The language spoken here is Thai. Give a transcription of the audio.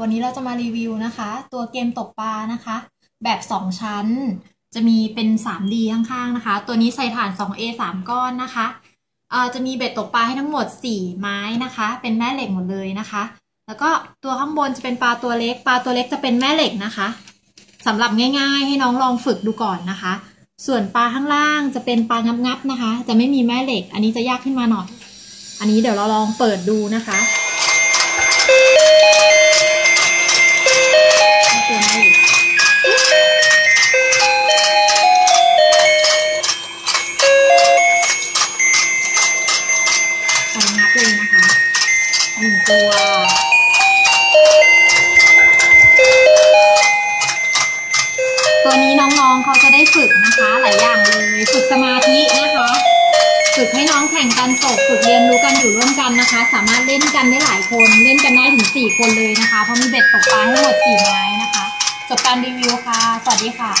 วันนี้เราจะมารีวิวนะคะ ตัวเกมตกปลานะคะ แบบ 2 ชั้น จะมีเป็น 3D ข้างๆนะคะ ตัวนี้ใส่ฐาน 2A 3 ก้อนนะคะเอ่อจะมีเบ็ดตกปลาให้ทั้งหมด 4 ไม้นะคะ เป็นแม่เหล็กหมดเลยนะคะ แล้วก็ตัวข้างบนจะเป็นปลาตัวเล็ก ปลาตัวเล็กจะเป็นแม่เหล็กนะคะสำหรับง่าย ๆ ให้น้องลองฝึกดูก่อนนะคะ ส่วนปลาข้างล่างจะเป็นปลางับๆนะคะ จะไม่มีแม่เหล็ก อันนี้จะยากขึ้นมาหน่อย อันนี้เดี๋ยวเราลองเปิดดูนะคะ ใส่นับเลยนะคะหนึ่งตัวตัวนี้น้องๆเขาจะได้ฝึกนะคะหลายอย่างเลยฝึกสมาธินะคะ ฝึกให้น้องแข่งกันตกฝึกเรียนรู้กันอยู่ร่วมกันนะคะ สามารถเล่นกันได้หลายคนเล่นกันได้ถึง4คนเลยนะคะเพราะมีเบ็ดตกปลาให้หมด4ไม้นะคะ จบการรีวิวค่ะ สวัสดีค่ะ